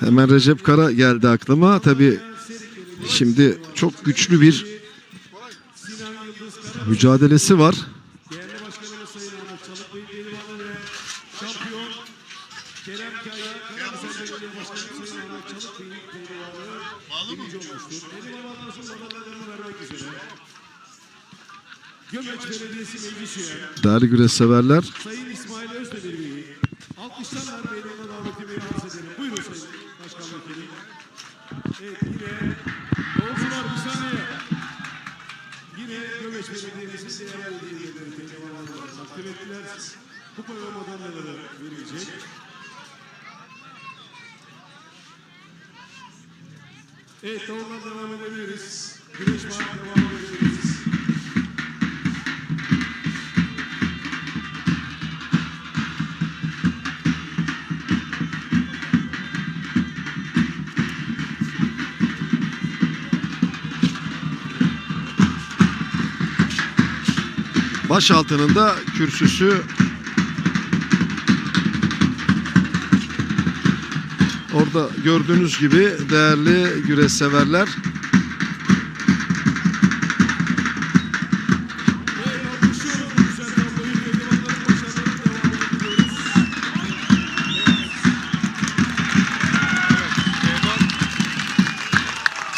Hemen Recep Kara geldi aklıma. Tabii şimdi çok güçlü bir mücadelesi var. Değerli ve severler. Sayın İsmail Özdemir Bey'i alkışlarla edelim. Buyurun Sayın Başkan Vekilim. Evet yine yolcular bir saniye. Yine Gömeç Belediye'mizin değerli belediyeleri pehlivanlarına takdim ettiler. Kupa ve madalyaları verilecek. Evet doğrudan devam edebiliriz. Güneş var devam edebiliriz. Baş altının da kürsüsü Orada gördüğünüz gibi değerli güreş severler.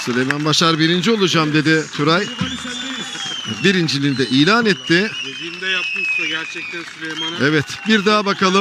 Süleyman Başar birinci olacağım dedi Turay. Birinciliğini de ilan etti. Dediğimde yaptı usta gerçekten Süleyman'a. Evet bir daha bakalım.